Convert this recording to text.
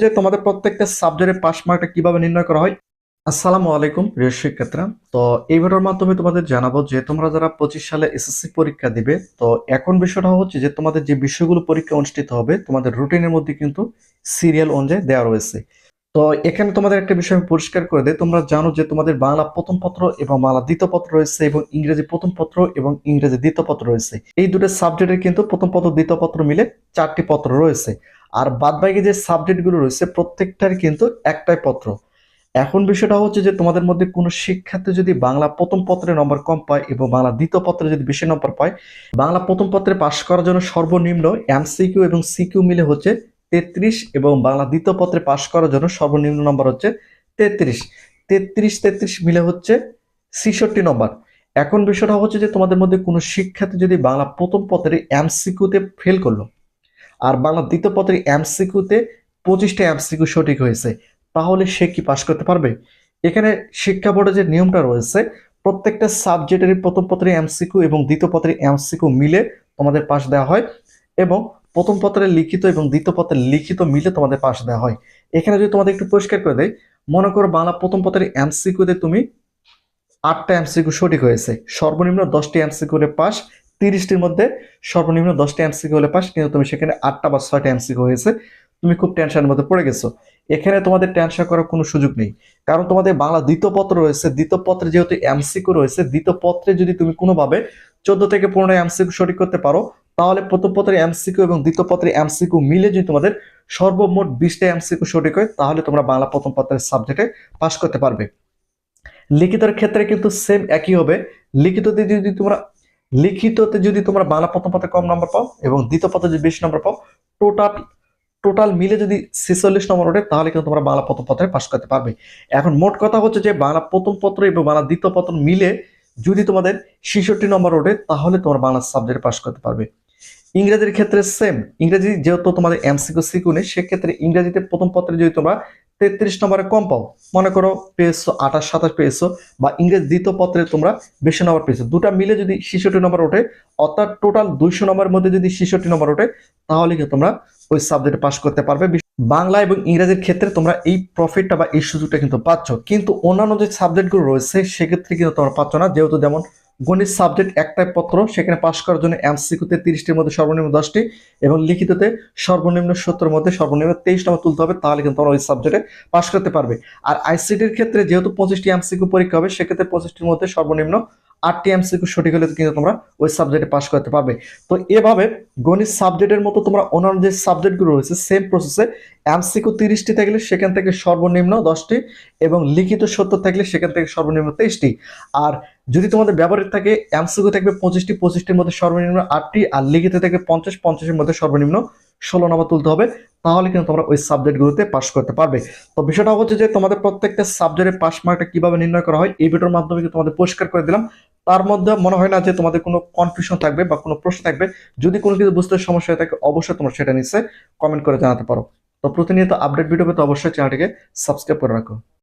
যে তোমাদের প্রত্যেকটা সাবজেক্টের পাস মার্কটা কীভাবে নির্ণয় করা হয়? আসসালামু আলাইকুম, প্রিয় শিক্ষার্থীরা। তো এই ভিডিওর মাধ্যমে তোমাদের জানাব যে তোমরা যারা পঁচিশ সালে এসএসসি পরীক্ষা দিবে, তো এখন বিষয়টা হচ্ছে যে তোমাদের যে বিষয়গুলো পরীক্ষা অনুষ্ঠিত হবে, তোমাদের রুটিনের মধ্যে কিন্তু সিরিয়াল অনুযায়ী দেওয়া রয়েছে। তো এখানে তোমাদের একটা বিষয় আমি পরিষ্কার করে দেয় তোমরা জানো যে তোমাদের বাংলা প্রথম পত্র এবং বাংলা দ্বিতীয় পত্র রয়েছে এবং ইংরেজি প্রথম পত্র এবং ইংরেজি দ্বিতীয় পত্র রয়েছে। এই দুটো সাবজেক্টের কিন্তু প্রথম পত্র, দ্বিতীয় পত্র মিলে চারটি পত্র রয়েছে। আর বাদবাকি যে সাবজেক্টগুলো রয়েছে, প্রত্যেকটার কিন্তু একটাই পত্র। এখন বিষয়টা হচ্ছে যে, তোমাদের মধ্যে কোনো শিক্ষার্থী যদি বাংলা প্রথম পত্রে নম্বর কম পায় এবং বাংলা দ্বিতীয় পত্রে যদি বেশি নম্বর পায়, বাংলা প্রথম পত্রে পাশ করার জন্য সর্বনিম্ন এমসিকিউ এবং সিকিউ মিলে হচ্ছে তেত্রিশ এবং বাংলা দ্বিতীয় পত্রে পাশ করার জন্য সর্বনিম্ন নম্বর হচ্ছে তেত্রিশ। তেত্রিশ তেত্রিশ মিলে হচ্ছে ছিষট্টি নম্বর এখন বিষয়টা হচ্ছে যে, তোমাদের মধ্যে কোনো শিক্ষার্থী যদি বাংলা প্রথম পত্রে এমসিকিউতে ফেল করল আর বাংলা দ্বিতীয় পত্রে এমসিকিউতে পঁচিশটা এমসিকিউ সঠিক হয়েছে। তাহলে সে কি পাশ করতে পারবে? এখানে শিক্ষা বোর্ডের যে নিয়মটা রয়েছে, প্রত্যেকটা সাবজেক্টের প্রথম পত্রে এমসিকিউ এবং দ্বিতীয় পত্রে এমসিকিউ মিলে তোমাদের পাশ দেওয়া হয় এবং প্রথম পত্রে লিখিত এবং দ্বিতীয় পত্রে লিখিত মিলে তোমাদের পাশ দেওয়া হয়। এখানে যদি তোমাদের একটু পরিষ্কার করে দেয় মনে করো বাংলা প্রথম পত্রের এমসিকিউতে তুমি আটটা এমসিকিউ সঠিক হয়েছে। সর্বনিম্ন দশটি এমসিকিউ হলে পাস তিরিশটির মধ্যে সর্বনিম্ন দশটি এমসিকিউ হলে পাস, কিন্তু তুমি সেখানে আটটা বা ছয়টা এমসিকিউ হয়েছে। তুমি খুব টেনশনের মধ্যে পড়ে গেছো। এখানে তোমাদের টেনশন করার কোনো সুযোগ নেই। কারণ তোমাদের বাংলা দ্বিতীয় পত্র রয়েছে। দ্বিতীয় পত্রে যেহেতু এমসিকিউ রয়েছে, দ্বিতীয় পত্রে যদি তুমি কোনোভাবে চোদ্দ থেকে পনেরো এমসিকিউ সঠিক করতে পারো, তাহলে প্রথম পত্রের এমসিকিউ এবং দ্বিতীয় পত্রের এমসিকিউ মিলে যদি তোমাদের সর্বমোট বিশটা এমসিকিউ সঠিক হয়, তাহলে তোমরা বাংলা প্রথম পত্রের সাবজেক্টে পাশ করতে পারবে। লিখিতের ক্ষেত্রে কিন্তু সেম একই হবে। লিখিততে যদি তোমরা লিখিততে যদি তোমরা বাংলা প্রথম পথে কম নম্বর পাও এবং দ্বিতীয় পথে যদি বেশি নম্বর পাও টোটাল টোটাল মিলে যদি ছেচল্লিশ নম্বর ওঠে, তাহলে কিন্তু তোমরা বাংলা প্রথম পত্রে পাশ করতে পারবে। এখন মোট কথা হচ্ছে যে, বাংলা প্রথম পত্র এবং বাংলা দ্বিতীয় পত্র মিলে যদি তোমাদের ছেষট্টি নম্বর ওঠে, তাহলে তোমরা বাংলা সাবজেক্টে পাশ করতে পারবে। ইংরেজির ক্ষেত্রে সেম ইংরেজি যেহেতু তোমাদের এমসিকিউ সিকিউ নেই, সেক্ষেত্রে ইংরেজিতে প্রথম পত্রে যদি তোমরা তেত্রিশ নম্বরে কম পাও। মনে করো পেয়েছ আঠাশ, সাতাশ পেয়েছ বা ইংরেজ দ্বিতীয় পত্রে তোমরা বেশি নম্বর পেয়েছ। দুটা মিলে যদি ছেষট্টি নম্বর ওঠে, অর্থাৎ টোটাল দুইশো নম্বরের মধ্যে যদি ছেষট্টি নম্বর ওঠে, তাহলে কিন্তু তোমরা ওই সাবজেক্টে পাশ করতে পারবে। বাংলা এবং ইংরেজির ক্ষেত্রে তোমরা এই প্রফিটটা বা এই সুযোগটা কিন্তু পাচ্ছ। কিন্তু অন্যান্য যে সাবজেক্টগুলো রয়েছে, সেক্ষেত্রে কিন্তু তোমরা পাচ্ছ না। যেহেতু যেমন গণিত সাবজেক্ট একটাই পত্র, সেখানে পাশ করার জন্য এমসিকুতে তিরিশটির মধ্যে সর্বনিম্ন দশটি এবং লিখিততে সর্বনিম্ন সত্তর মধ্যে সর্বনিম্ন তেইশ নম্বর তুলতে হবে, তাহলে কিন্তু তোমরা ওই সাবজেক্টে পাশ করতে পারবে। আর আইসিটির ক্ষেত্রে যেহেতু পঁচিশটি এমসিকু পরীক্ষা হবে, সেক্ষেত্রে পঁচিশটির মধ্যে সর্বনিম্ন আটটি এমসিকিউ সঠিক হলে কিন্তু তোমরা ওই সাবজেক্টে পাশ করতে পারবে। তো এভাবে গণিত সাবজেক্টের মতো তোমরা অন্যান্য যে সাবজেক্টগুলো রয়েছে সেম প্রসেসে এমসিকিউ তিরিশটি থাকলে সেখান থেকে সর্বনিম্ন দশটি এবং লিখিত সত্তর থাকলে সেখান থেকে সর্বনিম্ন তেইশটি। আর যদি তোমাদের ব্যবহারিক থাকে এমসিকিউ থাকবে পঁচিশটি, পঁচিশটির মধ্যে সর্বনিম্ন আটটি আর লিখিত থাকবে পঞ্চাশ, পঞ্চাশের মধ্যে সর্বনিম্ন ষোলো নম্বর তুলতে হবে, তাহলে কিন্তু তোমরা ওই সাবজেক্টগুলোতে পাস করতে পারবে। তো বিষয়টা হচ্ছে যে তোমাদের প্রত্যেকটা সাবজেক্টের পাস মার্কটা কীভাবে নির্ণয় করা হয়, এই ভিডিওর মাধ্যমে তোমাদের পরিষ্কার করে দিলাম। তার মধ্যে মনে হয় না যে তোমাদের কোনো কনফিউশন থাকবে বা কোনো প্রশ্ন থাকবে। যদি কোনো কিছু বুঝতে সমস্যা হয়ে থাকে, অবশ্যই তোমরা সেটা নিচে কমেন্ট করে জানাতে পারো। তো প্রতিনিয়ত আপডেট ভিডিও পেতে অবশ্যই চ্যানেলটিকে সাবস্ক্রাইব করে রাখো।